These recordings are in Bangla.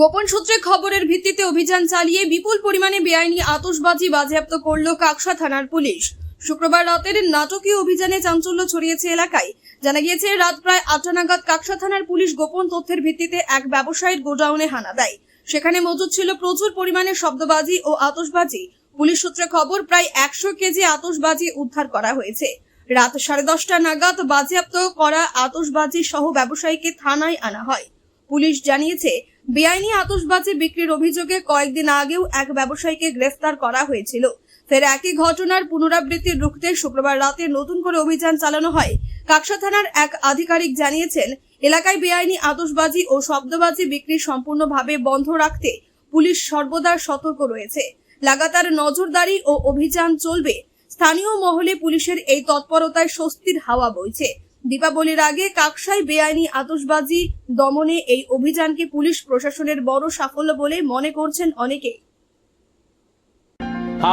গোপন সূত্রে খবরের ভিত্তিতে অভিযান চালিয়ে বিপুল পরিমাণে বেআইনি আতসবাজি বাজেয়াপ্ত করল কাকসা থানার পুলিশ। শুক্রবার রাতের নাটকীয় অভিযানে চাঞ্চল্য ছড়িয়েছে এলাকায়। জানা গিয়েছে, রাত প্রায় আটটা নাগাদ কাকসা থানার পুলিশ গোপন তথ্যের ভিত্তিতে এক ব্যবসায়ীর গোডাউনে হানা দেয়। সেখানে মজুদ ছিল প্রচুর পরিমাণে শব্দবাজি ও আতসবাজি পুলিশ সূত্রে খবর, প্রায় একশো কেজি আতসবাজি উদ্ধার করা হয়েছে। রাত সাড়ে দশটা নাগাদ বাজেয়াপ্ত করা আতসবাজি সহ ব্যবসায়ীকে থানায় আনা হয়। পুলিশ জানিয়েছে, বেআইনি আতশবাজি বিক্রির অভিযোগে কয়েকদিন আগেও এক ব্যবসায়ীকে গ্রেফতার করা হয়েছিল। ফের একই ঘটনার পুনরাবৃত্তি রুখতে শুক্রবার রাতে নতুন করে অভিযান চালানো হয়। কাকসা থানার এক আধিকারিক জানিয়েছেন, এলাকায় বেআইনি আতশবাজি ও শব্দবাজি বিক্রি সম্পূর্ণভাবে বন্ধ রাখতে পুলিশ সর্বদা সতর্ক রয়েছে। লাগাতার নজরদারি ও অভিযান চলবে। স্থানীয় মহলে পুলিশের এই তৎপরতায় স্বস্তির হাওয়া বইছে। দীপাবলির আগে কাকসাই বেআইনি আতশবাজি দমনে এই অভিযানকে পুলিশ প্রশাসনের বড় সাফল্য বলে মনে করছেন অনেকে।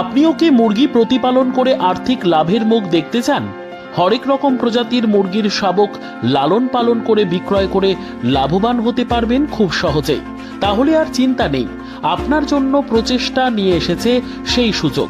আপনিও কি মুরগি প্রতিপালন করে আর্থিক লাভের মুখ দেখতে চান? হরেক রকম প্রজাতির মুরগির শাবক লালন পালন করে বিক্রয় করে লাভবান হতে পারবেন খুব সহজেই। তাহলে আর চিন্তা নেই, আপনার জন্য প্রচেষ্টা নিয়ে এসেছে সেই সুযোগ।